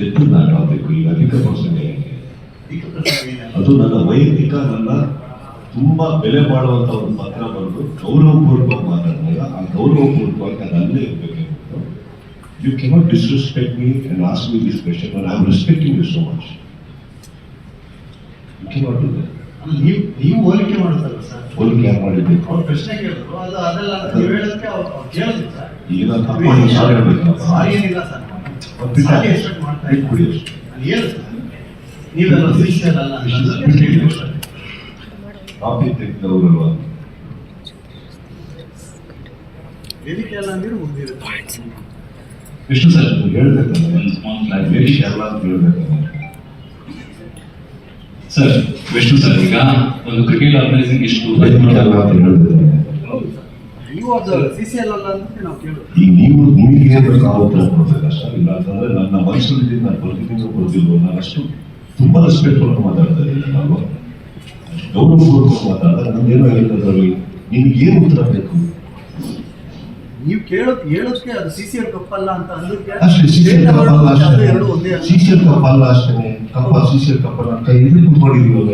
ಎದ್ದು ನಾನು ಆಗಬೇಕು ಈಗ ಅಧಿಕ ಯಾಕೆ ಅದು ನನ್ನ ವೈಯಕ್ತಿಕ ನನ್ನ ತುಂಬಾ ಬೆಲೆ ಬಾಳುವಂತ ಒಂದು ಪತ್ರ ಬಂದು ಗೌರವಪೂರ್ವಕ ಮಾತಾಡಿದಾಗ ಆ ಗೌರವಪೂರ್ವಕವಾಗಿ ಅದು ಅಲ್ಲೇ ಇರಬೇಕು you cannot disrespect me and ask me this question I am respecting you so much you cannot do that ನೀವು ನೀವು ಹೋಲಿಕೆ ಮಾಡ್ತಾರಲ್ಲ ಸರ್. ಹೋಲಿಕೆ ಮಾಡಿದ್ದೆ? ಅವ್ರು ಪ್ರಶ್ನೆ ಕೇಳಿದ್ರು ಅದು ಅದೆಲ್ಲ ನೀವು ಹೇಳೋದಕ್ಕೆ ಅವ್ರು ಅವ್ರು ಕೇಳಿದ್ರು ಸರ್. ಈಗ ತಪ್ಪು ಸಾರಿ ಏನಿಲ್ಲ ಸರ್. ಕಾಪಿ ಮುಗ್ದಿರುತ್ತೆ ವಿಷ್ಣು ಸರ್ ಹೇಳ್ಬೇಕಲ್ಲ ವೆರಿ ಶರ್ಲ ಅಂತ ಹೇಳ್ಬೇಕಲ್ಲ ಸರ್ ವಿಷ್ಣು ಸರ್ ಈಗ ಒಂದು ಕ್ರಿಕೆಟ್ ಆರ್ಗನೈಸಿಂಗ್ ಇಷ್ಟು ವೆರಿ ಅಂತ ಹೇಳ್ಬೇಕಲ್ಲ ನೀವು ಅದು ಸಿ ಸಿ ಎಲ್ ಅಲ್ಲ ಅಂತ ನಾವು ಕೇಳೋದು. ಈಗ ನೀವು ನಿಮಗೆ ನಾವು ಕೊಡ್ಬೇಕಷ್ಟ ಇಲ್ಲ ಅಂತಂದ್ರೆ ನನ್ನ ಮೈಸೂರಿನಿಂದ ನಾನು ಬರ್ತಿದ್ದೀನಿ ಬರ್ತಿಲ್ವೋ ನಾನು ಅಷ್ಟು ತುಂಬಾ ರೆಸ್ಪೆಕ್ಟ್ಫುಲ್ ಮಾತಾಡ್ತಾ ಇದ್ದೀನಿ ನಾನು. ಗೌರವಪೂರ್ವಕ ಮಾತಾಡಿದ್ರೆ ಹೇಳ್ತದ್ರಲ್ಲಿ ನಿಮ್ಗೆ ಏನು ಉತ್ತರ ಬೇಕು? ನೀವು ಕೇಳೋದ್ ಹೇಳೋದಕ್ಕೆ ಅದು ಸಿ ಸಿ ಎಲ್ ಕಪ್ಪಲ್ಲ ಅಂತ ಅಂದಕ್ಕೆ ಅಷ್ಟೇ ಕಪ್ ಅಲ್ಲ ಅಷ್ಟೇ. ಅಲ್ಲ. ಕಪ್ ಅಲ್ಲ ಅಷ್ಟೇ. ಕಪ್ಪ ಕಪ್ಪಲ್ಲ ಅಂತ ಎದುರು ಇದು ಕುತ್ಕೊಂಡಿದೀವಲ್ಲ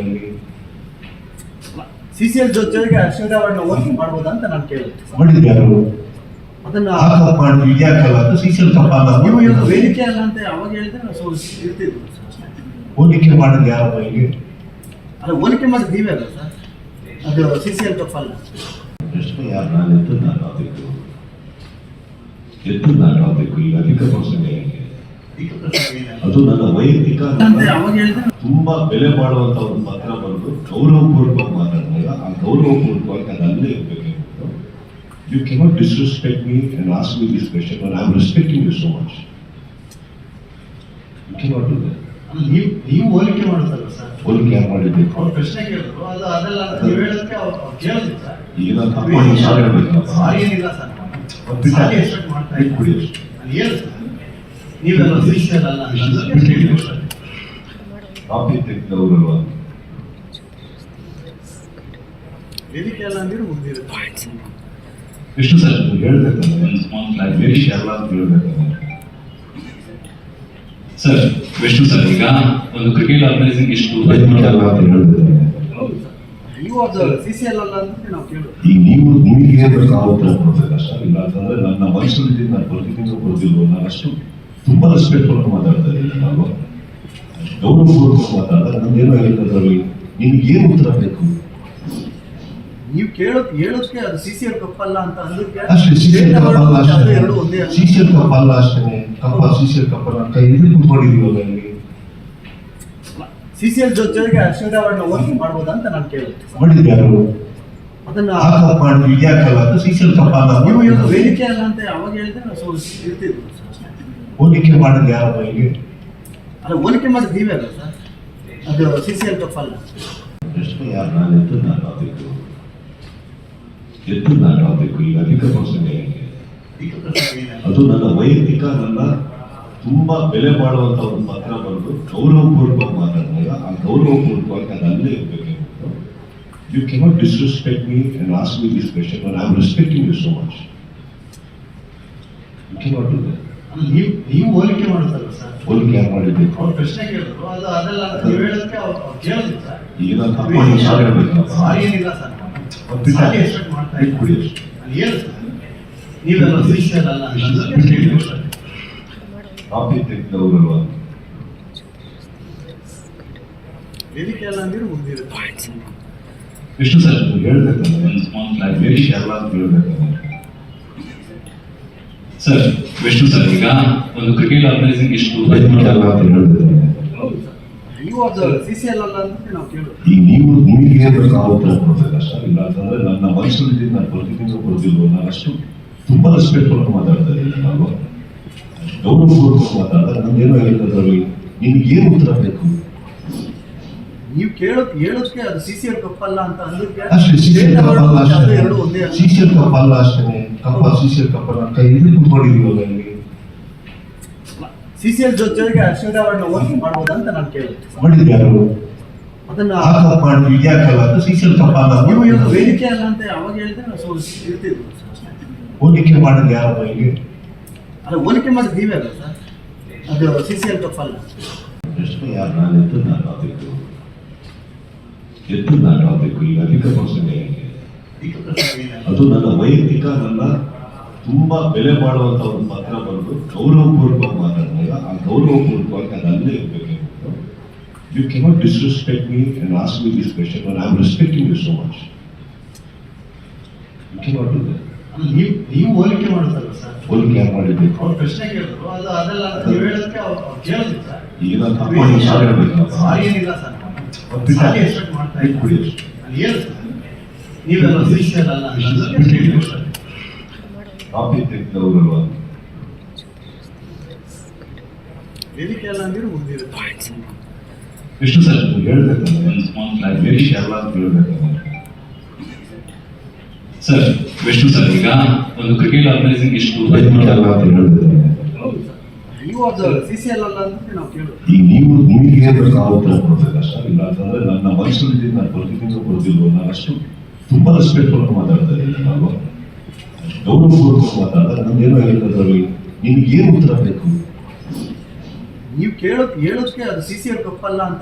ಇಲ್ಲಿ ಸಿ ಸಿ ಎಲ್ ಜೊತೆಗೆ ಅಶ್ವರ್ಯ ಅವಾರ್ಡ್ನ ಹೋಲಿಕೆ ಮಾಡ್ಬೋದಾ ಅಂತ ನಾನು ಕೇಳಿದೆ ಮಾಡಿದ್ಯಾರು ಅದನ್ನ ಆ ಕಪ್ ಮಾಡಿ ಇದ್ಯಾಕಲ್ಲ ಅಂತ ಸಿಸಿಎಲ್ ಕಪ್ ಅಲ್ಲ ನೀವು ಇವತ್ತು ವೇದಿಕೆ ಅಲ್ಲ ಅಂತ ಅವಾಗ ಹೇಳಿದ್ರೆ ಸೊ ಹೋಲಿಕೆ ಮಾಡಿದ ಯಾರ ಅಲ್ಲ ಹೋಲಿಕೆ ಮಾಡಿದ್ ನೀವೇ ಅಲ್ಲ ಸರ್? ಅದು ಸಿ ಸಿ ಎಲ್ ಕಪ್ ಅಲ್ಲ. ಪ್ರಶ್ನೆ ಯಾರು? ನಾನು ಎದ್ದು ನಾನು ಆಗಬೇಕು. ಎದ್ದು ನಾನು ಆಗಬೇಕು. ಈಗ ಅಧಿಕ ಪ್ರಸಂಗ ಅದು ನನ್ನ ವೈಯಕ್ತಿಕ ಅಂತ ನನ್ನ ಯಾವಾಗ ಹೇಳಿದ್ರೆ? ತುಂಬಾ ಬೆಲೆ ಮಾಡುವಂತ ಒಂದು ಮಾತ್ರ ಬಂದು ಗೌರವಪೂರ್ವಕ ಮಾತಾಡಿದಾಗ ಆ ಗೌರವಪೂರ್ವಕವಾಗಿ ಅದು ಅಲ್ಲೇ ಇರಬೇಕು you cannot disrespect me and ask me this question I am respecting you so much you cannot do that ಅಲ್ಲ, ನೀವು ನೀವು ಹೋಲಿಕೆ ಮಾಡ್ತಾರಲ್ಲ ಸರ್. ಹೋಲಿಕೆ ಯಾರು ಮಾಡಿದ್ದು? ಅವ್ರು ಪ್ರಶ್ನೆ ಕೇಳಿದ್ರು. ಅದು ಅದೆಲ್ಲ ನೀವು ಹೇಳೋದಕ್ಕೆ ಅವ್ರು ಕೇಳಿದ್ರು ಸರ್. ಈಗ ತಪ್ಪು ಸಾರಿ ಸಾರಿ ಏನಿಲ್ಲ ಸರ್. ಸಾರಿ ಎಕ್ಸ್ಪೆಕ್ಟ್ ಮಾಡ್ತಾ ಏನು ಸರ್. ನೀವೆಲ್ಲ ಕಾಪಿ ತೆಗೆದವರಲ್ವಾ? ವೇದಿಕೆ ಎಲ್ಲ ಅಂದ್ರೆ ಮುಗ್ದಿರುತ್ತೆ. ವಿಷ್ಣು ಸರ್ ನೀವು ಹೇಳ್ಬೇಕಲ್ಲ ವೆರಿ ಶರ್ಲ ಅಂತ ಹೇಳ್ಬೇಕಲ್ಲ ಸರ್ ವಿಷ್ಣು ಸರ್ ಈಗ ಒಂದು ಕ್ರಿಕೆಟ್ ಆರ್ಗನೈಸಿಂಗ್ ಇಷ್ಟು ವೆರಿ ಶರ್ಲ ಅಂತ ಹೌದು. ಸರ್ ನೀವು ಅದು ಸಿ ಸಿ ಅಲ್ಲ ಅಂತ ನಾವು ಕೇಳೋದು. ಈಗ ನೀವು ನಿಮಗೆ ಹೇಳ್ಬೇಕು ಉತ್ತರ ಕೊಡ್ಬೇಕಷ್ಟ ಇಲ್ಲ. ಅಂತಂದ್ರೆ ನನ್ನ ಮನಸ್ಸಲ್ಲಿ ನಾನು ಬರ್ತಿದ್ದೀನಿ ಬರ್ತಿಲ್ವೋ ನಾನು ಅಷ್ಟು ತುಂಬಾ ಕೊಟ್ಟು ಮಾತಾಡ್ತಾ ಇದ್ದೀನಿ ನಾನು. ಮಾತಾಡಿದ್ರೆ ಮಾತಾಡಿದಾಗ ನಮ್ಗೇನೋ ಹೇಳ್ತದ್ರಲ್ಲಿ ನಿಮ್ಗೆ ಏನು ಉತ್ತರ ಬೇಕು? ನೀವು ಕೇಳೋದ್ ಹೇಳೋದಕ್ಕೆ ಅದು ಸಿ ಸಿ ಎಲ್ ಕಪ್ ಅಲ್ಲ ಅಂತ ಅಂದಕ್ಕೆ ಅಷ್ಟೇ ಸಿಸಿಎಲ್ ಕಪ್ ಅಲ್ಲ ಅದು ಎರಡು ಒಂದೇ ಅಷ್ಟೇ ಸಿ ಸಿಸಿಎಲ್ ಕಪ್ ಅಲ್ಲ ಅಷ್ಟೇ. ಕಪ್ಪ ಸಿಸಿಎಲ್ ಕಪ್ ಅಲ್ಲ ಅಂತ ಇದು ಕುತ್ಕೊಂಡಿದೀವಲ್ಲ ಇಲ್ಲಿ ಸಿ ಸಿ ಎಲ್ ಜೊತೆಗೆ ಅಶ್ವಿನ್ ಅವಾರ್ಡ್ನ ಹೋಲಿಕೆ ಮಾಡ್ಬೋದಾ ಅಂತ ನಾನು ಕೇಳಿದೆ. ಮಾಡಿದ್ದು ಯಾರು? ಅದನ್ನ ಆ ಕಪ್ ಮಾಡಿ ಇದ್ಯಾಕಲ್ಲ ಅಂತ ಸಿಸಿಎಲ್ ಕಪ್ ಅಲ್ಲ ನೀವು ಇವತ್ತು ವೇದಿಕೆ ಅಲ್ಲ ಅಂತ ಯಾವಾಗ ಹೇಳಿದ್ರೆ ನಾವು ಸೊ ಇರ್ತಿದ್ವಿ. ಹೋಲಿಕೆ ಮಾಡಿದ ಯಾರಪ್ಪ ಇಲ್ಲಿ? ಅಲ್ಲ ಹೋಲಿಕೆ ಮಾಡಿದ್ ನೀವೇ ಅಲ್ಲ ಸರ್? ಅದು ಸಿ ಸಿ ಎಲ್ ಕಪ್ ಅಲ್ಲ ಪ್ರಶ್ನೆ ಯಾರು ನಾನು ನಾನು ಆಗಬೇಕು ಎದ್ದು ನಾನು ಆಗಬೇಕು ಈಗ ಅಧಿಕ ಪ್ರಸಂಗ ಅದು ನನ್ನ ವೈಯಕ್ತಿಕ ನನ್ನ ತುಂಬಾ ಬೆಲೆ ಮಾಡುವಂತ ಒಂದು ಪತ್ರ ಬಂದು ಗೌರವಪೂರ್ವಕ ಮಾತಾಡಿದಾಗ ಆ ಗೌರವಪೂರ್ವಕ ನನ್ನೇ ಅಲ್ಲೇ ಇರಬೇಕು you cannot disrespect me and ask me this question I am respecting you so much you cannot do that ನೀವು ನೀವು ಹೋಲಿಕೆ ಮಾಡ್ತಾರಲ್ಲ ಸರ್ ಹೋಲಿಕೆ ಯಾರು ಮಾಡಿದ್ದು? ಅವ್ರು ಪ್ರಶ್ನೆ ಕೇಳಿದ್ರು. ಅದು ಅದೆಲ್ಲ ನೀವು ಹೇಳೋದಕ್ಕೆ ಅವ್ರು ಕೇಳಿದ್ರು ಸರ್ ಈಗ. ಸಾರಿ ಏನಿಲ್ಲ ಸರ್ ಬಿಟ್ಟು- ಸಾರಿ. ಎಕ್ಸ್ಪೆಕ್ಟ್ ಮಾಡ್ತಾ ಬಿಟ್ಟು ಅಲ್ಲ. ಅಂತ ಸರ್. ಹೇಳ್ಬೇಕಲ್ಲ ವಿಷ್ಣು ಸರ್ ಈಗ ಒಂದು ಕ್ರಿಕೆಟ್ ಆರ್ಗನೈಸಿಂಗ್ ಇಷ್ಟು ಅಂತ. ಹೇಳ್ಬೇಕಲ್ಲ ಸರ್ ನೀವು ಅದು ಸಿ ಸಿ ಎಲ್ ಅಲ್ಲ ಅಂತ ನಾವು ಕೇಳೋದು ನಿಮಗೆ ಕೊಡ್ಬೇಕಷ್ಟ ಇಲ್ಲ. ಅಂತಂದ್ರೆ ನನ್ನ ಮನಸ್ಸಲ್ಲಿ ನಾನು ಅಷ್ಟು ತುಂಬಾ ರೆಸ್ಪೆಕ್ಟ್ಫುಲ್ ಮಾತಾಡ್ತಾ ಇದ್ದೀನಿ ನಾನು. ಗೌರವಪೂರ್ವಕ ಹೇಳ್ತದ್ರಲ್ಲಿ ನಿಮ್ಗೆ ಏನು ಉತ್ತರ ಬೇಕು? ನೀವು ಕೇಳೋದ್ ಹೇಳೋದಕ್ಕೆ ಅದು ಸಿ ಸಿ ಎಲ್ ಕಪ್ ಅಲ್ಲ ಅಂತ ಅಂದಕ್ಕೆ ಅಷ್ಟೇ ಕಪ್ ಅಲ್ಲ ಅಷ್ಟೇ. ಅಲ್ಲ. ಕಪ್ ಅಲ್ಲ ಅಷ್ಟೇ. ಕಪ್ಪ ಸಿಸಿಎಲ್ ಕಪ್ ಅಲ್ಲ ಕೈ ಇದು ಕುತ್ಕೊಂಡಿದೀವಲ್ಲ ಇಲ್ಲಿ ಸಿ ಸಿ ಎಲ್ ಜೊತೆಗೆ ಅವಾರ್ಡ್ನ ಹೋಲಿಕೆ ಮಾಡ್ಬೋದಾ ಅಂತ ನಾನು ಕೇಳಿದೆ. ಯಾರು ಅದನ್ನ ಆ ಕಪ್ ಅಂತ ಸಿಸಿಎಲ್ ಕಪ್ ಅಲ್ಲ ನೀವು ಇವತ್ತು ವೇದಿಕೆ ಅಲ್ಲ ಅಂತ ಅವಾಗ ಹೇಳಿದ್ರೆ ನಾವು ಸೊ ಇರ್ತಿದ್ವಿ ಹೋಲಿಕೆ ಮಾಡಿದ ಯಾರು ಇಲ್ಲಿ? ಅಲ್ಲ ಹೋಲಿಕೆ ಮಾಡಿದ್ ನೀವೇ ಅಲ್ಲ ಸರ್? ಅದು ಸಿ ಸಿ ಎಲ್ ಕಪ್ ಅಲ್ಲ ಪ್ರಶ್ನೆ ಯಾರು? ನಾನು ಎದ್ದು ನಾನು ಆಗಬೇಕು. ಎದ್ದು ನಾನು ಆಗಬೇಕು. ಈಗ ಅಧಿಕ ಪ್ರಶ್ನೆ ಅದು ನನ್ನ ವೈಯಕ್ತಿಕ ನನ್ನ ತುಂಬಾ ಬೆಲೆ ಮಾಡುವಂತ ಒಂದು ಪತ್ರ ಬಂದು ಗೌರವಪೂರ್ವಕ ಮಾತಾಡಿದಾಗ ಆ ಗೌರವಪೂರ್ವಕವಾಗಿ ಅದು ಅಲ್ಲೇ ಇರಬೇಕು you cannot disrespect me and ask me this question I am respecting you so much you cannot do that ನೀವು ನೀವು ಹೋಲಿಕೆ ಮಾಡ್ತಾರಲ್ಲ ಸರ್? ಹೋಲಿಕೆ ಮಾಡಿದ್ದೀವಿ ಮಾಡಿದ್ದು? ಅವ್ರು ಪ್ರಶ್ನೆ ಕೇಳಿದ್ರು. ಅದು ಅದೆಲ್ಲ ನೀವು ಹೇಳೋದಕ್ಕೆ ಅವ್ರು ಕೇಳಿದ್ರು ಸರ್. ಈಗ ನಾನು ತಪ್ಪಾಗಿ ಸಾರಿ ಹೇಳ್ಬೇಕಲ್ಲ ಸಾರಿ ಏನಿಲ್ಲ ಸರ್. ಸಾರಿ ಎಕ್ಸ್ಪೆಕ್ಟ್ ಮಾಡ್ತಾ ಇದ್ದೀನಿ ಹೇಳು ಸರ್. ನೀವೆಲ್ಲ ಶಿಷ್ಯರಲ್ಲ ವಿಷ್ಣು ಸರ್ ನೀವು ಹೇಳ್ಬೇಕಲ್ಲ ಒಂದು ಸ್ಮಾಲ್ ಫ್ಲಾಗ್ ವೇಷ ಎಲ್ಲ ಅಂತ ಹೇಳ್ಬೇಕಲ್ಲ ಸರ್ ವಿಷ್ಣು ಸರ್ ಈಗ ಒಂದು ಕ್ರಿಕೆಟ್ ಆರ್ಗನೈಸಿಂಗ್ ಇಷ್ಟು ಅಲ್ಲ ಅಂತ ಈಗ ನೀವು ನಿಮಗೆ ಅಷ್ಟೇ ಇಲ್ಲ ಅಂತಂದ್ರೆ ನನ್ನ ಮನಸ್ಸಲ್ಲಿ ನಾನು ಪ್ರತಿದಿನ ಕೊಡ್ತಿಲ್ವ ನಾನು ಅಷ್ಟು ತುಂಬಾ ರೆಸ್ಪೆಕ್ಟ್ಫುಲ್ ಮಾತಾಡ್ತಾ ಇದ್ದೀನಿ ಅಲ್ವಾ ಗೌರವಪೂರ್ವಕ ಮಾತಾಡಿದ್ರೆ ನಂದೇನೋ ಹೇಳಿದ್ರಲ್ಲಿ ನಿಮ್ಗೆ ಏನು ಉತ್ತರ ಬೇಕು? ನೀವು ಕೇಳೋದ್ ಹೇಳೋದಕ್ಕೆ ಅದು ಸಿ ಸಿ ಎಲ್ ಕಪ್ ಅಲ್ಲ ಅಂತ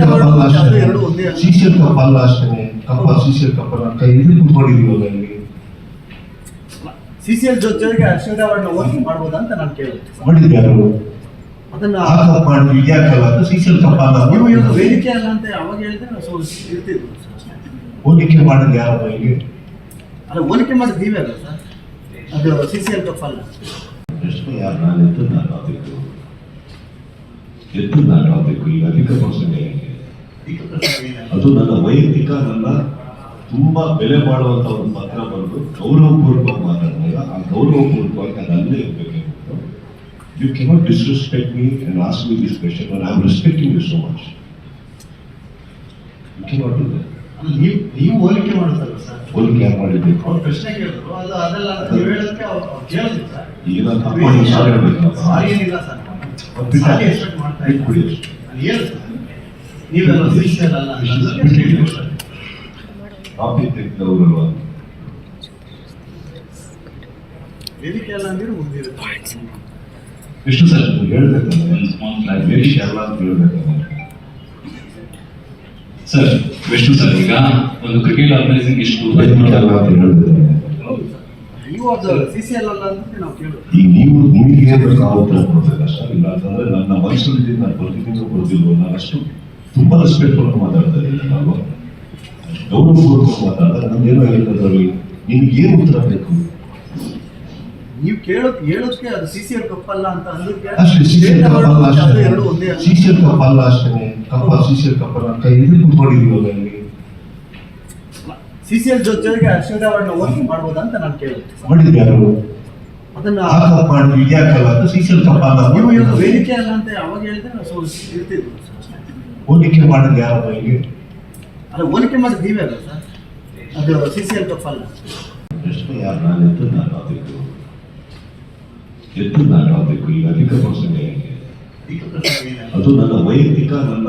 ಕಪ್ ಅಲ್ಲ ಅಷ್ಟೇ ಎರಡು ಒಂದೇ ಅಲ್ಲ. ಸಿಸಿಎಲ್ ಕಪ್ ಅಲ್ಲ ಅಷ್ಟೇ. ಕಪ್ಪ ಸಿಸಿಎಲ್ ಕಪ್ಪಲ್ಲ ಕೈ ಇದು ಕುತ್ಕೊಂಡಿದೀವಲ್ಲ ಇಲ್ಲಿ ಸಿ ಸಿ ಎಲ್ ಜೊತೆಗೆ ಅಶ್ವಿನ್ ಅವಾರ್ಡ್ನ ಹೋಲಿಕೆ ಮಾಡ್ಬೋದಾ ಅಂತ ನಾನು ಕೇಳಿದೆ. ಮಾಡಿದ್ದು ಯಾರು ಅದನ್ನ ಆ ಕಪ್ ಮಾಡಿದ್ವಿ ಇದ್ಯಾಕಲ್ಲ ಅಂತ ಸಿಸಿಎಲ್ ಕಪ್ ಅಲ್ಲ ನೀವು ವೇದಿಕೆ ಅಲ್ಲ ಅಂತ ಯಾವಾಗ ಹೇಳಿದ್ರೆ ನಾವು ಸೊ ಇರ್ತಿದ್ವು ಹೋಲಿಕೆ ಮಾಡಿದ್ ಯಾರು ಇಲ್ಲಿ? ಅಲ್ಲ ಹೋಲಿಕೆ ಮಾಡಿದ್ ನೀವೇ ಅಲ್ಲ ಸರ್ ಅದು ಸಿ ಸಿ ಎಲ್ ಕಪ್ ಅಲ್ಲ ಪ್ರಶ್ನೆ ಯಾರು ನಾನು ಎದ್ದು ನಾನು ಆಗಬೇಕು ಎದ್ದು ನಾನು ಆಗಬೇಕು ಈಗ ಅಧಿಕ ಪ್ರಶ್ನೆ ಈಗ ಪ್ರಶ್ನೆ ಏನಲ್ಲ. ಅದು ನನ್ನ ವೈಯಕ್ತಿಕ ನನ್ನ ತುಂಬಾ ಬೆಲೆ ಮಾಡುವಂತ ಒಂದು ಪತ್ರ ಬರೆದು ಗೌರವಪೂರ್ವಕ ಮಾತಾಡಿದಾಗ ಆ ಗೌರವಪೂರ್ವಕವಾಗಿ ಅದು ಅಲ್ಲೇ ಇರಬೇಕು you cannot disrespect me and ask me this question I am respecting you so much you cannot do that ಅದು ನೀವು ನೀವು ಹೋಲಿಕೆ ಮಾಡುತ್ತಲ್ಲ ಸರ್? ಹೋಲಿಕೆ ಯಾರು ಮಾಡಿದ್ದು ಅವ್ರು ಪ್ರಶ್ನೆ ಕೇಳಿದ್ರು. ಅದು ಅದೆಲ್ಲ ನೀವು ಹೇಳೋದಕ್ಕೆ ಅವ್ರು ಅವ್ರು ಕೇಳಿದ್ರು ಸರ್. ಈಗ ಸಾರಿ ಏನಿಲ್ಲ ಸರ್. ಸಾರಿ ಎಕ್ಸ್ಪೆಕ್ಟ್ ಮಾಡ್ತಾ ಹೇಳು ಸರ್. ನೀವೆಲ್ಲ ಶಿಷ್ಯರಲ್ಲ. ಅನ್ನೋದಕ್ಕೆ ಕಾಪಿ ತೆಗೆದವರಲ್ವ ವೇದಿಕೆ ಎಲ್ಲ ಅಂದಿರು ಮುಂದಿರುತ್ತೆ. ವಿಷ್ಣು ಸರ್ ಸ್ಮಾಲ್ ಅಂತ ಸರ್ ವಿಷ್ಣು ಸರ್ ಈಗ ಒಂದು ಕ್ರಿಕೆಟ್ ಆರ್ಗನೈಸಿಂಗ್ ಇಷ್ಟು ನೀವು ಅದು ಸಿ ಸಿ ಎಲ್ ಅಲ್ಲ ನಾವು ಕೇಳೋದು. ಈಗ ನೀವು ನಿಮಗೆ ಬೇಕಾದ ಉತ್ತರ ಕೊಡ್ಬೇಕು ಅಷ್ಟೇ ಇಲ್ಲ ಅಂತಂದ್ರೆ ನನ್ನ ಮನಸ್ಸಲ್ಲಿ ನಾನು ಪ್ರತಿದಿನ ಕೊಡ್ತಿಲ್ವ ನಾನು ಅಷ್ಟು ತುಂಬಾ ರೆಸ್ಪೆಕ್ಟ್ಫುಲ್ ಮಾತಾಡ್ತಾ ಇದ್ದೀನಿ ಅಲ್ವಾ ಗೌರವಪೂರ್ವಕ ಮಾತಾಡಿದ್ರೆ ನಂದೇನೋ ಹೇಳಿದ್ರಲ್ಲಿ ನಿಮ್ಗೆ ಏನು ಉತ್ತರ ಬೇಕು? ನೀವು ಹೇಳೋದಕ್ಕೆ ಅದು ಸಿ ಸಿ ಎಲ್ ಕಪ್ ಅಲ್ಲ ಅಂತ ಅಂದ್ರೆ ಅಷ್ಟೇ ಕಪ್ ಅಲ್ಲ. ಸಿಸಿಎಲ್ ಕಪ್ ಅಲ್ಲ ಅಷ್ಟೇ. ಕಪ್ಪ ಸಿಸಿಎಲ್ ಕಪ್ಪ ಅಂತ ಇದು ಕುತ್ಕೊಂಡಿದೀವಲ್ಲ ಇಲ್ಲಿ ಸಿ ಸಿ ಎಲ್ ಜೊತೆಗೆ ಅಶ್ವಿನ್ ಅವಾರ್ಡ್ನ ಹೋಲಿಕೆ ಮಾಡ್ಬೋದಾ ಅಂತ ನಾನು ಕೇಳಿದೆ. ಮಾಡಿದ್ರು ಯಾರು? ಅದನ್ನ ಆ ಕಪ್ ಮಾಡಿದ್ವಿ ಇದ್ಯಾಕಲ್ಲ ಅಂತ ಸಿಸಿಎಲ್ ಕಪ್ಪ ಅಲ್ಲ ನೀವು ಇವತ್ತು ವೇದಿಕೆ ಅಲ್ಲ ಅಂತ ಅವಾಗ ಹೇಳಿದ್ರೆ ಸೊ ಇರ್ತಿದ್ರು ಹೋಲಿಕೆ ಮಾಡಿದ್ರು ಯಾರಪ್ಪ ಇಲ್ಲಿ ಅಲ್ಲ ಹೋಲಿಕೆ ಮಾಡಿದ್ ನೀವೇ ಅಲ್ಲ ಸರ್? ಅದು ಸಿ ಸಿ ಎಲ್ ಕಪ್ ಅಲ್ಲ ಪ್ರಶ್ನೆ ಯಾರು? ನಾನು ಎದ್ದು ನಾನು ಆಗಬೇಕು. ಎದ್ದು ನಾನು ಆಗಬೇಕು. ಈಗ ಅಧಿಕ ಪ್ರಶ್ನೆ. ಅದು ನನ್ನ ವೈಯಕ್ತಿಕ ನನ್ನ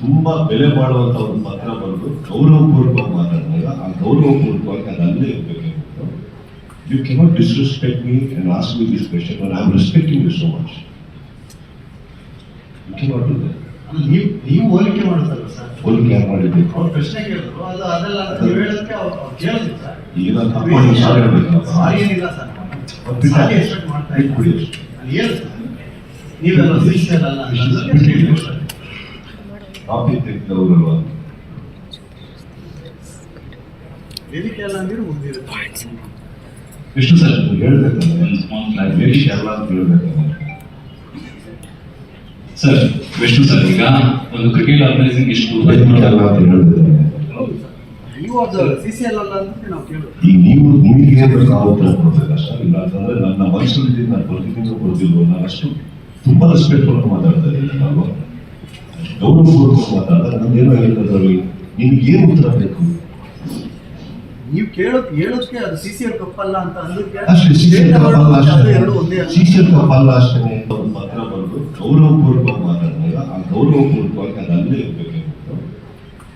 ತುಂಬಾ ಬೆಲೆ ಮಾಡುವಂತ ಒಂದು ಪತ್ರ ಬಂದು ಗೌರವಪೂರ್ವಕವಾಗಿ ಮಾತಾಡಿದಾಗ ಆ ಗೌರವಪೂರ್ವಕವಾಗಿ ಅದು ಅಲ್ಲೇ ಇರಬೇಕು you cannot disrespect me and ask me this question I am respecting you so much you cannot do that ನೀವು ನೀವು ಹೋಲಿಕೆ ಮಾಡುತ್ತಲ್ಲ ಸರ್? ಹೋಲಿಕೆ ಯಾರು ಮಾಡಿದ್ದು? ಅವ್ರು ಪ್ರಶ್ನೆ ಕೇಳಿದ್ರು. ಅದು ಅದೆಲ್ಲ ನೀವು ಹೇಳೋದಕ್ಕೆ ಅವ್ರು ಅವ್ರು ಕೇಳಿದ್ರು ಸರ್. ಈಗ ತಪ್ಪಾಗಿ ಸಾರಿ ಹೇಳ್ಬೇಕಲ್ಲ ಸಾರಿ ಏನಿಲ್ಲ ಸರ್. ಮಾಡ್ತಾ ಇದ್ದೀನಿ. ಸರ್. ನೀವೆಲ್ಲ ಶಿಷ್ಯರಲ್ಲ ಅಲ್ಲ ಮುಂದಿರುತ್ತೆ ವಿಷ್ಣು ಸರ್ ನೀವು ಹೇಳ್ಬೇಕಲ್ಲ ಒಂದು ಸ್ಮಾಲ್ ಫ್ಲಾಗ್ ವೇಷ ಎಲ್ಲ ಅಂತ ಹೇಳ್ಬೇಕಲ್ಲ. ಸರ್ ವಿಷ್ಣು ಸರ್ ಈಗ ಒಂದು ಕ್ರಿಕೆಟ್ ಆರ್ಗನೈಸಿಂಗ್ ಇಷ್ಟು ಅಲ್ಲ ಅಂತ ನೀವು ಸಿ ಸಿ ಎಲ್ ಅಲ್ಲ ಅಂದ್ರೆ ನಾವು ಕೇಳೋದು ಈಗ ನೀವು ಅಷ್ಟೇ ಇಲ್ಲ ಅಂತಂದ್ರೆ ನನ್ನ ಮನಸ್ಸಲ್ಲಿ ನಾನು ಪ್ರತಿದಿನ ಕೊಡ್ತಿಲ್ವ ನಾನು ಅಷ್ಟು ತುಂಬಾ ಕೊಟ್ಟು ಮಾತಾಡ್ತಾ ಇದ್ದೀನಿ ನಾನು ಗೌರವಪೂರ್ವಕ ಮಾತಾಡಿದ್ರೆ ನಂದೇನೋ ಹೇಳಿದ್ರಲ್ಲಿ ನಿಮ್ಗೆ ಏನು ಉತ್ತರ ಬೇಕು? ನೀವು ಕೇಳೋಕ್ಕೆ ಹೇಳೋದಕ್ಕೆ ಅದು ಸಿ ಸಿ ಎಲ್ ಕಪ್ ಅಲ್ಲ ಅಂತ ಅಂದ್ರೆ ಅಷ್ಟೇ ಅಲ್ಲ. ಸಿಸಿಎಲ್ ಕಪ್ ಅಲ್ಲ ಅಷ್ಟೇ. ಒಂದು ಪತ್ರ ಬರೆದು ಗೌರವಪೂರ್ವಕ ಮಾತಾಡಿದಾಗ ಆ ಗೌರವಪೂರ್ವಕವಾಗಿ ಅದು ಅಲ್ಲೇ ಇರಬೇಕು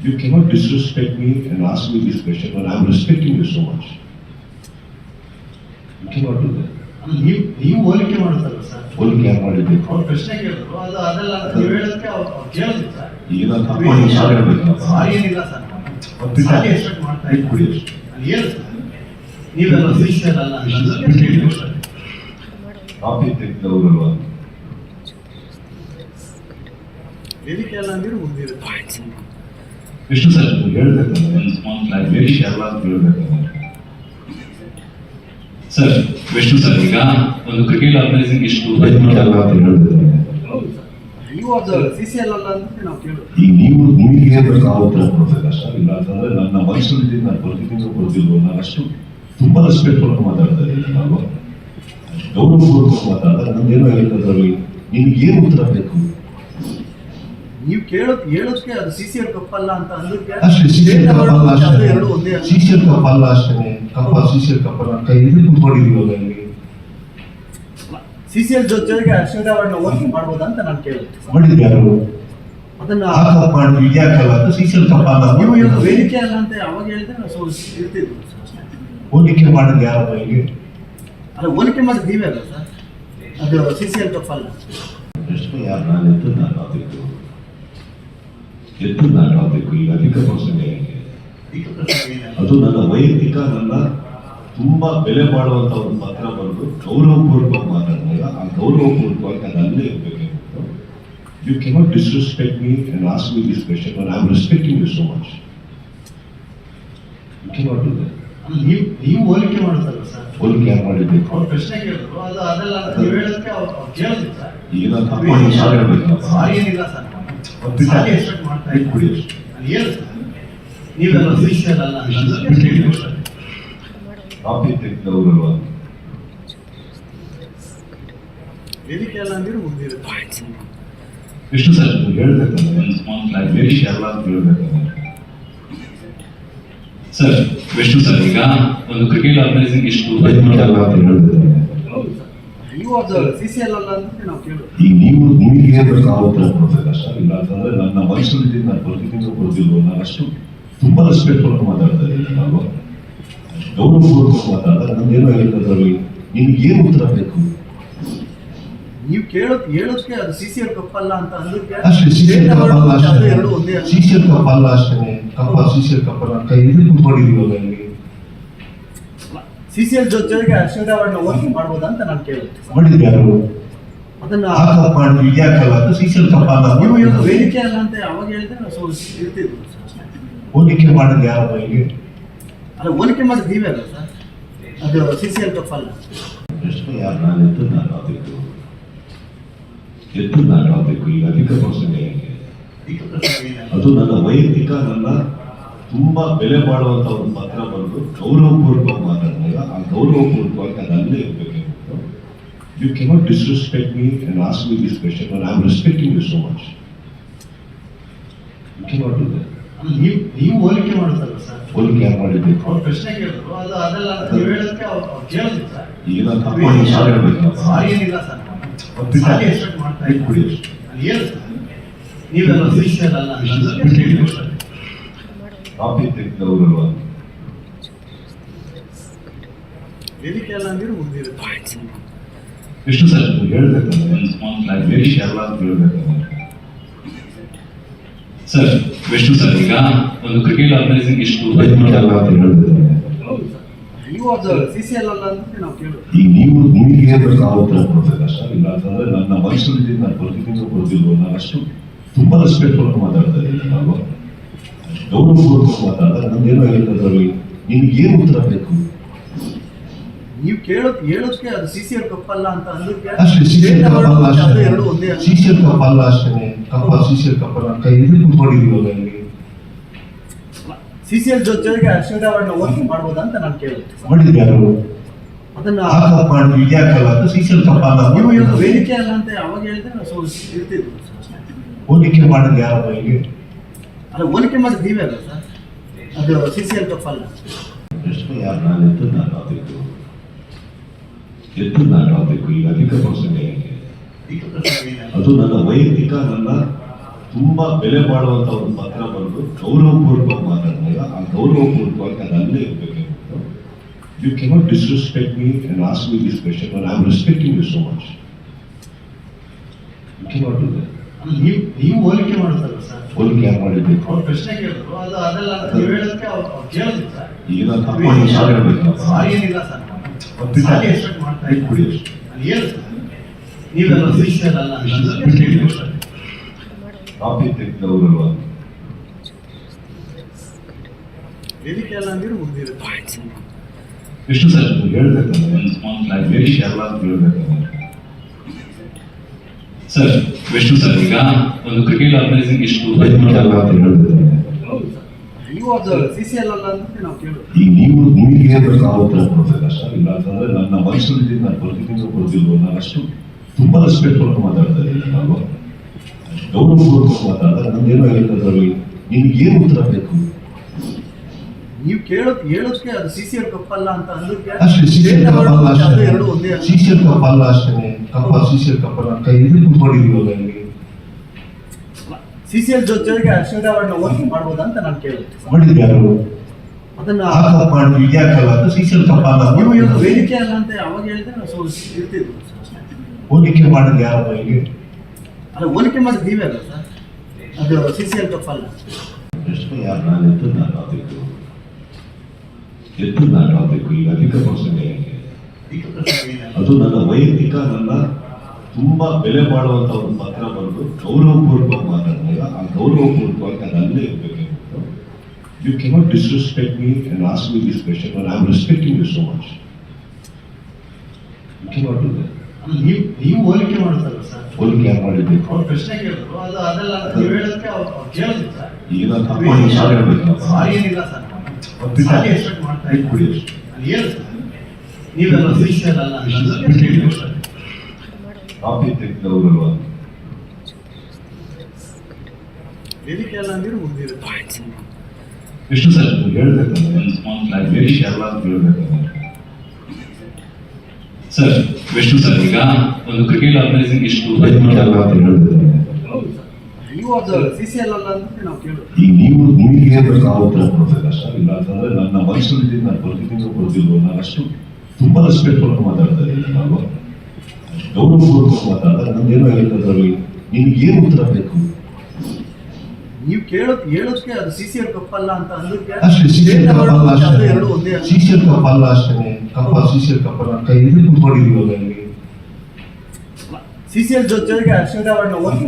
you cannot disrespect me and ask me this question I am respecting you so much you cannot do that ನೀವು ನೀವು ಹೋಲಿಕೆ ಮಾಡುತ್ತಲ್ಲ ಸರ್? ಹೋಲಿಕೆ ಮಾಡಿದ್ದೆ ಅವ್ರು ಪ್ರಶ್ನೆ ಕೇಳಿದ್ರು. ಅದು ಅದೆಲ್ಲ ನೀವು ಹೇಳೋದಕ್ಕೆ ಅವ್ರು ಕೇಳಿದ್ರು ಸರ್. ಈಗ. ಏನಿಲ್ಲ. ಸರ್. ಎಕ್ಸ್ಪೆಕ್ಟ್ ಮಾಡ್ತಾ ಏನು ಸರ್. ನೀವೆಲ್ಲ ಅಲ್ಲ. ಕಾಪಿ ವೇದಿಕೆ ಎಲ್ಲ ಮುಗಿದಿರುತ್ತೆ ವಿಷ್ಣು ಸರ್ ಹೇಳ್ಬೇಕಲ್ಲ ಸ್ಮಾಲ್ ವೇಷ ಅಂತ ಹೇಳ್ಬೇಕಲ್ಲ ಸರ್ ವಿಷ್ಣು ಸರ್ ಈಗ ಒಂದು ಕ್ರಿಕೆಟ್ ಆರ್ಗನೈಸಿಂಗ್ ಇಷ್ಟು ನೀವು ನಾವು ಈಗ ನೀವು ಕೊಡ್ಬೇಕು ಅಷ್ಟೇ ಇಲ್ಲ ಅಂತಂದ್ರೆ ನನ್ನ ಮನಸ್ಸಲ್ಲಿ ನಾನು ಬರ್ತಿದ್ದೀನಿ ಬರ್ತಿಲ್ವೋ ನಾನು ಅಷ್ಟು ತುಂಬಾ ರೆಸ್ಪೆಕ್ಟ್ಫುಲ್ ಮಾತಾಡ್ತಾ ಇದ್ದೀನಿ ಅಲ್ವಾ ಗೌರವಪೂರ್ವಕ ಮಾತಾಡಿದ್ರೆ ನಮ್ಗೇನು ಹೇಳಿದ್ರಲ್ಲಿ ನಿಮ್ಗೆ ಏನು ಉತ್ತರ ಬೇಕು? ನೀವು ಕೇಳೋಕ್ಕೆ ಹೇಳೋದಕ್ಕೆ ಅದು ಸಿ ಸಿ ಎಲ್ ಅಂತ ಅಷ್ಟೇ ಕಪ್ ಅಲ್ಲ ಅದು ಎರಡು ಒಂದೇ ಅಷ್ಟೇ ಅಲ್ಲ. ಸಿಸಿಎಲ್ ಕಪ್ ಅಲ್ಲ ಅಷ್ಟೇ. ಕಪ್ಪ ಕಪ್ ಅಲ್ಲ ಇದು ಇಲ್ಲಿ ಸಿ ಸಿ ಎಲ್ ಜೊತೆಗೆ ಅಶ್ವಿನ್ ಅವರನ್ನ ಮಾಡ್ಬೋದಾ ಅಂತ ನಾನು ಕೇಳಿದೆ. ಮಾಡಿದ್ದು ಯಾರು? ಅದನ್ನ ಆ ಕಪ್ ಮಾಡಿದ್ವಿ ಇದ್ಯಾಕಲ್ಲ ಅಂತ ಸಿಸಿಎಲ್ ಕಪ್ ಅಲ್ಲ ನೀವು ಇವತ್ತು ವೇದಿಕೆ ಅಲ್ಲ ಅಂತ ಯಾವಾಗ ಹೇಳಿದ್ರೆ ಸ್ವಲ್ಪ ಇರ್ತಿದ್ವಿ. ಹೋಲಿಕೆ ಮಾಡೋದು ಯಾರು ಇಲ್ಲಿ ಅಲ್ಲ ಹೋಲಿಕೆ ಮಾಡಿದ್ ನೀವೇ ಅಲ್ಲ ಸರ್? ಅದು ಸಿ ಸಿ ಎಲ್ ಕಪ್ ಅಲ್ಲ ಎಷ್ಟು ಯಾರು? ನಾನು ನಾನು ಎದ್ದು ನಾನು ಆಗಬೇಕು ಈಗ ಅಧಿಕ ಅದು ನನ್ನ ವೈಯಕ್ತಿಕ ನನ್ನ ತುಂಬಾ ಬೆಲೆ ಬಾಳುವಂತ ಒಂದು ಪತ್ರ ಬಂದು ಗೌರವಪೂರ್ವಕ ಮಾತಾಡಿದಾಗ ಆ ಗೌರವಪೂರ್ವಕವಾಗಿ ಅದು ಅಲ್ಲೇ ಇರಬೇಕು you cannot disrespect me and ask me this question I am respecting you so much you cannot do that ನೀವು ನೀವು ಹೋಲಿಕೆ ಮಾಡ್ತಾರಲ್ಲ ಸರ್ ಹೋಲಿಕೆ ಯಾರು ಮಾಡಿದ್ದೆ ಅವ್ರು ಪ್ರಶ್ನೆ ಕೇಳಿದ್ರು ಅದು ಅದೆಲ್ಲ ನೀವು ಹೇಳೋದಕ್ಕೆ ಅವ್ರು ಕೇಳಿದ್ರು ಸರ್ ಈಗ. ಸಾರಿ ಏನಿಲ್ಲ ಸರ್ ವಿಷ್ಣು ಸರ್. ಹೇಳ್ಬೇಕಲ್ಲ ಸರ್ ವಿಷ್ಣು ಸರ್ ಈಗ ಒಂದು ಕ್ರಿಕೆಟ್ ಆರ್ಗನೈಸಿಂಗ್ ಇಷ್ಟು ವೇದಿಕೆ ಅಲ್ಲ ಅಂತ ಹೇಳ್ಬೇಕಲ್ಲ ನೀವು ಅದು ಸಿ ಸಿ ಎಲ್ ಅಲ್ಲ ಅಂತ ನಾವು ಕೇಳೋದು. ಈಗ ನೀವು ನಿಮಗೆ ಅಷ್ಟೇ ಇಲ್ಲ. ಅಂತಂದ್ರೆ ನನ್ನ ಮನಸ್ಸಲ್ಲಿ ನಾನು ಬರ್ತಿದ್ದೀನಿ ಬರ್ತಿಲ್ವೋ ನಾನು ಅಷ್ಟು ತುಂಬಾ ರೆಸ್ಪೆಕ್ಟ್ಫುಲ್ ಮಾತಾಡ್ತಾ ಇದ್ದೀನಿ ಅಲ್ವಾ ಗೌರವಪೂರ್ವಕ ಮಾತಾಡಿದ್ರೆ ನಿಮ್ಗೆ ಏನು ಉತ್ತರ ಬೇಕು? ನೀವು ಕೇಳೋದ್ ಹೇಳೋದಕ್ಕೆ ಅದು ಸಿ ಸಿ ಎಲ್ ಕಪ್ ಅಲ್ಲ ಅಂತ ಅಂದ್ರೆ ಅಷ್ಟೇ ಕಪ್ ಅಲ್ಲ. ಅಲ್ಲ. ಸಿಸಿಎಲ್ ಕಪ್ ಅಲ್ಲ ಅಷ್ಟೇ. ಕಪ್ಪ ಕಪ್ ಅಲ್ಲ ಕೈ ಇದು ಕುತ್ಕೊಂಡಿದೀವಲ್ಲ ಇಲ್ಲಿ ಸಿ ಸಿ ಎಲ್ ಜೊತೆಗೆ ಅಶ್ವಥ ಅವಾರ್ಡ್ನ ಹೋಲಿಕೆ ಮಾಡ್ಬೋದಾ ಅಂತ ನಾನು ಕೇಳಿದೆ ಮಾಡಿದ ಯಾರು? ಅದನ್ನ ಆ ಕಪ್ ಮಾಡಿದ್ವಿ ಇದ್ಯಾಕಲ್ಲ ಅಂತ ಸಿಸಿಎಲ್ ಕಪ್ ಅಲ್ಲ ನೀವು ಇವತ್ತು ವೇದಿಕೆ ಅಲ್ಲ ಅಂತ ಅವಾಗ ಹೇಳಿದ್ರೆ ಸ್ವಲ್ಪ ಇರ್ತಿದ್ವಿ. ಹೋಲಿಕೆ ಮಾಡಿದ್ದು ಯಾರು ಇಲ್ಲಿ ಅಲ್ಲ ಹೋಲಿಕೆ ಮಾಡಿದ ನೀವೇ ಅಲ್ಲ ಸರ್? ಅದು ಸಿ ಸಿ ಎಲ್ ಕಪ್ ಅಲ್ಲ ಪ್ರಶ್ನೆ ಯಾರು? ನಾನು ಎದ್ದು ನಾನು ಆಗಬೇಕು. ಎದ್ದು ನಾನು ಆಗಬೇಕು. ಈಗ ಅಧಿಕ ಪ್ರಶ್ನೆ ಅದು ನನ್ನ ವೈಯಕ್ತಿಕ ನನ್ನ ತುಂಬಾ ಬೆಲೆ ಬಾಳುವಂತ ಒಂದು ಪತ್ರ ಬಂದು ಗೌರವಪೂರ್ವಕ ಆ ಗೌರವಪೂರ್ವಕವಾಗಿ ಅದು ಅಲ್ಲೇ ಇರಬೇಕು you cannot disrespect me and ask me this question I am respecting you so much you cannot do that ನೀವು ನೀವು ಹೋಲಿಕೆ ಮಾಡ್ತಾರಲ್ಲ ಸರ್? ಹೋಲಿಕೆ ಯಾರು ಅವ್ರು ಪ್ರಶ್ನೆ ಕೇಳಿದ್ರು. ಅದು ಅದೆಲ್ಲ ಅಂತ ನೀವು ಹೇಳೋದಕ್ಕೆ ಅವ್ರು ಕೇಳಿದ್ರು ಸರ್. ಈಗ ಏನಿಲ್ಲ ಸರ್ ಬಿಟ್ಟು- ಸಾರಿ. ಎಕ್ಸ್ಪೆಕ್ಟ್ ಮಾಡ್ತಾ ನೀವೆಲ್ಲ ಅಂತ ತೆಗೆದವರಲ್ವಾ? ವೇದಿಕೆ ಎಲ್ಲ ಅಂದ್ರೆ ಮುಗಿದಿರುತ್ತೆ. ವಿಷ್ಣು ಸರ್ ಹೇಳ್ಬೇಕಲ್ಲ ಒಂದು ಸ್ಮಾಲ್ ವೇಷ ಕ್ಲಾರಿಫಿಕೇಶನ್ ಅಲ್ಲ ಅಂತ ಸರ್ ವಿಷ್ಣು ಸರ್ ಈಗ ಒಂದು ಕ್ರಿಕೆಟ್ ಆರ್ಗನೈಸಿಂಗ್ ಇಷ್ಟು ಅಲ್ಲ ಅಂತ ನೀವು ಅದು ಸಿ ಸಿ ಎಲ್ ಅಲ್ಲ ಅಂತ ನಾವು ಕೇಳಿದ್ರು ಈಗ ನೀವು ನಿಮಗೆ ಬೇಕಾಗುತ್ತೆ ಕೊಡ್ಬೇಕು ಅಷ್ಟೇ ಇಲ್ಲ ಅಂತಂದ್ರೆ ನನ್ನ ನಾನು ಬರ್ತಿದ್ದೀನಿ ಬರ್ತಿಲ್ವೋ ನಾನು ಅಷ್ಟು ತುಂಬಾ ರೆಸ್ಪೆಕ್ಟ್ಫುಲ್ ಮಾತಾಡ್ತಾ ಇದ್ದೀನಿ ನಾವು ಗೌರವಪೂರ್ವಕ ಮಾತಾಡಿದ್ರೆ ನಮ್ಗೇನು ಹೇಳಿದ್ರಲ್ಲಿ ನಿಮ್ಗೆ ಏನು ಉತ್ತರ ಬೇಕು? ನೀವು ಕೇಳೋದ್ ಹೇಳೋದಕ್ಕೆ ಅದು ಸಿ ಸಿ ಎಲ್ ಕಪ್ ಅಲ್ಲ ಅಂತ ಅಂದ್ರೆ ಕಪ್ ಎರಡು ಒಂದೇ. ಸಿಸಿಎಲ್ ಕಪ್ ಅಲ್ಲ ಅಷ್ಟೇ. ಕಪ್ಪ ಸಿಸಿಎಲ್ ಕಪ್ ಅಲ್ಲ ಕೈ ಇದು ಕುತ್ಕೊಂಡಿದೀವಲ್ಲ ಇಲ್ಲಿ ಸಿ ಸಿ ಎಲ್ ಜೊತೆಗೆ ಅಶ್ವಥ ಅವಾರ್ಡ್ನ ಮಾಡ್ಬೋದ ಮಾಡ್ಬೋದಾ ಅಂತ ನಾನು ಕೇಳಿದೆ. ಮಾಡಿದ್ವಿ ಯಾರು? ಅದನ್ನ ಆ ಕಪ್ ಮಾಡಿ ಇದ್ಯಾಕಲ್ಲ ಅಂತ ಸಿಸಿಎಲ್ ಕಪ್ ಅಲ್ಲ ನೀವು ಇವತ್ತು ವೇದಿಕೆ ಅಲ್ಲ ಅಂತ ಅವಾಗ ಹೇಳಿದ್ರೆ ಸೊ ಇರ್ತಿದ್ರು ಹೋಲಿಕೆ ಮಾಡಿದ್ದು ಯಾರು ಇಲ್ಲಿ ಅಲ್ಲ ಹೋಲಿಕೆ ಮಾಡಿದ್ ನೀವೇ ಅಲ್ಲ ಸರ್? ಅದು ಸಿ ಸಿ ಎಲ್ ಕಪ್ ಅಲ್ಲ ಪ್ರಶ್ನೆ ಯಾರು? ನಾನು ನಾನು ಆಗಬೇಕು ಎದ್ದು ನಾನು ಈಗ ಅಧಿಕ ಪ್ರಸಂಗ ಅದು ನನ್ನ ವೈಯಕ್ತಿಕ ನನ್ನ ತುಂಬಾ ಬೆಲೆ ಬಾಳುವಂತ ಒಂದು ಪತ್ರ ಬಂದು ಗೌರವಪೂರ್ವಕ ಮಾತಾಡಿದಾಗ ಆ ಗೌರವಪೂರ್ವಕ ಅದು ಅಲ್ಲೇ ಇರಬೇಕು You cannot disrespect me and ask me this question when respecting respecting you so much. You cannot do that. ನೀವು ನೀವು ಹೋಲಿಕೆ ಮಾಡ್ತಾರಲ್ಲ ಸರ್ ಹೋಲಿಕೆ ಯಾರು ಮಾಡಿದ್ದು ಅವ್ರು ಪ್ರಶ್ನೆ ಕೇಳಿದ್ರು ಅದು ಅದೆಲ್ಲ ನೀವು ಹೇಳೋದಕ್ಕೆ ಅವ್ರು ಅವ್ರು ಕೇಳಿದ್ರು ಸರ್ ಈಗ ತಪ್ಪು. ಸಾರಿ ಏನಿಲ್ಲ ಸರ್ ಕಾಪಿ ತೆಗೆದವರಲ್ವ? ವಿಷ್ಣು ಸರ್ ಹೇಳ್ಬೇಕಲ್ಲ ಒಂದು ಸ್ಮಾಲ್ ಅಂತ ಹೇಳ್ಬೇಕಲ್ಲ ಸರ್ ವಿಷ್ಣು ಸರ್ ಈಗ ಒಂದು ಕ್ರಿಕೆಟ್ ಆರ್ಗನೈಸಿಂಗ್ ಇಷ್ಟು ಅಂತ ಹೇಳ್ಬೇಕಲ್ಲ ನೀವು ಅದು ಸಿ ಸಿ ಎಲ್ ಅಲ್ಲ ಅಂತ ನಾವು ಕೇಳೋದು ಈಗ ನೀವು ನಿಮಗೆ ಅಷ್ಟೇ ಇಲ್ಲ ಅಂತಂದ್ರೆ ನನ್ನ ನಾನು ಬರ್ತಿದ್ದೀನೋ ಬರ್ತಿಲ್ವೋ ನಾನು ಅಷ್ಟು ತುಂಬಾ ರೆಸ್ಪೆಕ್ಟ್ ಕೊಟ್ಟು ಮಾತಾಡ್ತಾ ಇದ್ದೀನಿ ಅಲ್ವಾ? ಗೌರವಪೂರ್ವಕ ಮಾತಾಡಿದ್ರೆ ನಿಮ್ಗೆ ಏನು ಉತ್ತರ ಬೇಕು? ನೀವು ಕೇಳೋದ್ ಹೇಳೋದಕ್ಕೆ ಅದು ಸಿ ಸಿ ಎಲ್ ಕಪ್ಪಲ್ಲ ಅಂತ ಸಿಸಿಎಲ್ ಕಪ್ ಅಲ್ಲ ಅಷ್ಟೇ. ಕಪ್ ಅಲ್ಲ. ಕಪ್ಪ ಸಿಸಿಎಲ್ ಕಪ್ ಅಲ್ಲ ಕೈ ಇದು ಕುತ್ಕೊಂಡಿದೀವಲ್ಲ ಇಲ್ಲಿ ಸಿ ಸಿ ಎಲ್ ಜೊತೆಗೆ ಅಶ್ವಿನ್ ಅವಾರ್ಡ್ನ ಮಾಡ್ಬೋದಾ ಅಂತ ನಾನು ಕೇಳಿದೆ. ಅದನ್ನ ಆ ಕಪ್ ಮಾಡಿ ಇದ್ಯಾಕಲ್ಲ ಅಂತ ಎಲ್ ಕಪ್ ಅಲ್ಲ ನೀವು ಇವತ್ತು ವೇದಿಕೆ ಅಲ್ಲ ಅಂತ ಯಾವಾಗ ಹೇಳಿದ್ರೆ ನಾವು ಸೊ ಇರ್ತಿದ್ವು. ಹೋಲಿಕೆ ಮಾಡಿದ ಯಾರಪ್ಪ ಇಲ್ಲಿ ಅಲ್ಲ ಹೋಲಿಕೆ ಮಾಡಿದ್ ನೀವೇ ಅಲ್ಲ ಸರ್? ಅದು ಸಿ ಸಿ ಎಲ್ ಕಪ್ ಅಲ್ಲ. ಪ್ರಶ್ನೆ ಯಾರು? ನಾನು ಎದ್ದು ನಾನು ಆಗಬೇಕು. ಎದ್ದು ನಾನು ಆಗಬೇಕು. ಈಗ ಅಧಿಕ ಪ್ರಶ್ನೆ ಅದು ನನ್ನ ವೈಯಕ್ತಿಕ ನನ್ನ ತುಂಬಾ ಬೆಲೆ ಮಾಡುವಂತ ಒಂದು ಪತ್ರ ಬಂದು ಗೌರವಪೂರ್ವಕ ಮಾತಾಡಿದಾಗ ಆ ಗೌರವಪೂರ್ವಕ ಅಲ್ಲೇ ಇರಬೇಕು you cannot disrespect me and ask me this question I am respecting you so much you cannot do that ನೀವು ಹೋಲಿಕೆ ಮಾಡ್ತಾರಲ್ಲ ಸರ್? ಹೋಲಿಕೆ ಯಾರು ಅವ್ರು ಪ್ರಶ್ನೆ ಕೇಳಿದ್ರು. ಅದು ಅದೆಲ್ಲ ನೀವು ಹೇಳೋದಕ್ಕೆ ಅವ್ರು ಕೇಳಿದ್ರು ಸರ್. ಈಗ ಸಾರಿ ಏನಿಲ್ಲ ಸರ್. ಸಾರಿ ಎಕ್ಸ್ಪೆಕ್ಟ್ ಮಾಡ್ತಾ ಹೇಳು ಸರ್. ನೀವೆಲ್ಲ ಸಿನ್ಸಿಯರ್ ಅಲ್ಲ ಅಂತ ಹೇಳಿ ಸರ್. ಕಾಪಿ ತೆಗೆದವರಲ್ವ ವೇದಿಕೆ ಎಲ್ಲ ಹೇಳ್ಬೇಕಲ್ಲ ಒಂದು ಸ್ಮಾಲ್ ನಾನು ಫ್ಲಾಗ್ ವೇಷ ಅಲ್ಲ ಅಂತ ಹೇಳ್ಬೇಕಲ್ಲ. ಸರ್ ವಿಷ್ಣು ಸರ್ ಈಗ ಒಂದು ಕ್ರಿಕೆಟ್ ಆರ್ಗನೈಸಿಂಗ್ ಇಷ್ಟು ಮಾಡಲ್ಲ ಅಂತ ಹೇಳ್ಬೇಕಲ್ಲ ಹೌದು ಸರ್ ನೀವು ನಾವು ನೀವು ಉತ್ತರ ಕೊಡ್ಬೇಕು. ಇಲ್ಲ ಅಂತಂದ್ರೆ ನನ್ನ ಮನಸ್ಸಲ್ಲಿ ನಾನು ಬರ್ತಿದ್ದೀನೋ ಬರ್ತಿಲ್ವೋ ನಾನು ಅಷ್ಟು ತುಂಬಾ ರೆಸ್ಪೆಕ್ಟ್ ಕೊಟ್ಟು ಮಾತಾಡ್ತಾ ಇದ್ದೀನಿ. ಅಲ್ವಾ ಗೌರವಪೂರ್ವಕ ಮಾತಾಡಿದ್ರೆ ನಮ್ಗೇನೋ ನಿಮ್ಗೆ ಏನು ಉತ್ತರ ಬೇಕು? ನೀವು ಕೇಳೋದ್ ಹೇಳೋದಕ್ಕೆ ಅದು ಸಿ ಸಿ ಎಲ್ ಕಪ್ ಅಲ್ಲ ಅಂತ ಅಂದಕ್ಕೆ ಅಷ್ಟೇ ಸಿಸಿಎಲ್ ಕಪ್ ಅಲ್ಲ ಅದು ಎರಡು ಒಂದೇ ಅಷ್ಟೇ ಅಲ್ಲ. ಸಿಸಿಎಲ್ ಕಪ್ ಅಲ್ಲ ಅಷ್ಟೇ. ಕಪ್ಪ ಕಪ್ ಅಲ್ಲ ಇಲ್ಲಿ ಸಿ ಸಿ ಎಲ್ ಜೊತೆಗೆ ಅಶ್ವಿನ್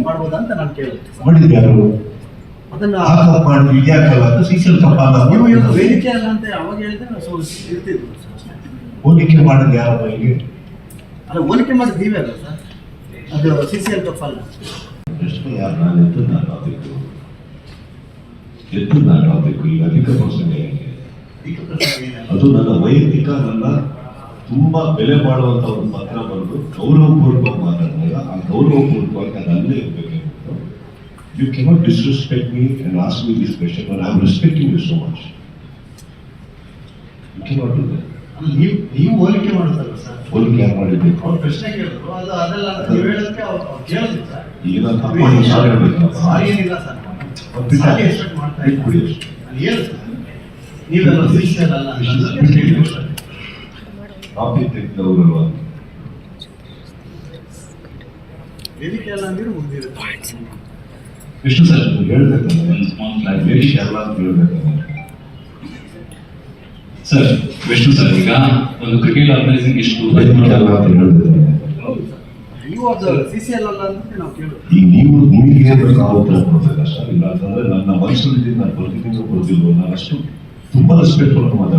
ಮಾಡ್ಬೋದಾ ಅಂತ ನಾನು ಕೇಳಿದೆ. ಮಾಡಿದ್ರು ಯಾರು? ಅದನ್ನ ಆ ಕಪ್ ಮಾಡಿ ಇದ್ಯಾಕಲ್ಲ ಅಂತ ಸಿಸಿಎಲ್ ಕಪ್ ಅಲ್ಲ. ನೀವು ವೇದಿಕೆ ಅಲ್ಲ ಅಂತ ಅವಾಗ ಹೇಳಿದ್ರೆ ಸೊ ಹೋಲಿಕೆ ಮಾಡಿದ ಇಲ್ಲಿ ಅಲ್ಲ ಹೋಲಿಕೆ ಮಾಡಿ ನೀವೇ ಅಲ್ಲ ಸರ್? ಅದು ಸಿ ಸಿ ಎಲ್ ಅಲ್ಲ ಪ್ರಶ್ನೆ ಯಾರು? ನಾನು ಎದ್ದು ನಾನು ಆಗಬೇಕು. ಎದ್ದು ನಾನು ಆಗಬೇಕು. ಈಗ ಅಧಿಕ ಪ್ರಶ್ನೆ ಅದು ನನ್ನ ವೈಯಕ್ತಿಕ ನನ್ನ ತುಂಬಾ ಬೆಲೆ ಮಾಡುವಂತ ಒಂದು ಪತ್ರ ಬಂದು ಗೌರವಪೂರ್ವಕ ಮಾತಾಡಿದಾಗ ಆ ಗೌರವಪೂರ್ವಕವಾಗಿ ಅದು ಅಲ್ಲೇ ಇರಬೇಕು you cannot disrespect me and ask me this question I am respecting you so much you cannot do that ನೀವು ನೀವು ಹೋಲಿಕೆ ಮಾಡ್ತಾರಲ್ಲ ಸರ್. ಹೋಲಿಕೆ ಯಾರು ಅವ್ರು ಪ್ರಶ್ನೆ ಕೇಳಿದ್ರು. ಅದು ಅದೆಲ್ಲ ನೀವು ಹೇಳೋದಕ್ಕೆ ಅವ್ರು ಕೇಳಿದ್ರು ಸರ್. ಈಗ ತಪ್ಪು ಸಾರಿ ಸಾರಿ ಏನಿಲ್ಲ ಸರ್. ಸಾರಿ ಎಕ್ಸ್ಪೆಕ್ಟ್ ಮಾಡ್ತಾ ಇದ್ದೀವಿ ನಾನು ಹೇಳು ಸರ್. ನೀವೆಲ್ಲ ಸರ್. ಕಾಪಿ ತೆಗೆದವರಲ್ವ ವೇದಿಕೆ ಎಲ್ಲ ಅಂದ್ರೆ ಮುಗ್ದಿರುತ್ತೆ ವಿಷ್ಣು ಸರ್ ಹೇಳ್ಬೇಕಲ್ಲ ಸ್ಮಾಲ್ ಫ್ಲಾಗ್ ಅಂತ ಸರ್ ವಿಷ್ಣು ಸರ್ ಈಗ ಒಂದು ಕ್ರಿಕೆಟ್ ಆರ್ಗನೈಸಿಂಗ್ ಇಷ್ಟು ವೇದಿಕೆ ಅಂತ ಹೇಳ್ಬೇಕಲ್ಲ ಹೌದು ಸರ್ ನೀವು ಅದು ಸಿ ಸಿ ಅಲ್ಲ ಅಂತ ನಾವು ಕೇಳೋದು. ಈಗ ನೀವು ನಿಮಗೆ ಉತ್ತರ ಕೊಡ್ಬೇಕು? ಅಷ್ಟೇ ಇಲ್ಲ ಅಂತಂದ್ರೆ ನನ್ನ ಮನಸ್ಸಿನಿಂದ ನಾನು ಬರ್ತಿದ್ದೀನೋ ಬರ್ತಿಲ್ವೋ ನಾನು ಅಷ್ಟು ತುಂಬಾ ರೆಸ್ಪೆಕ್ಟ್ ಮಾತಾಡ್ತೀನಿ.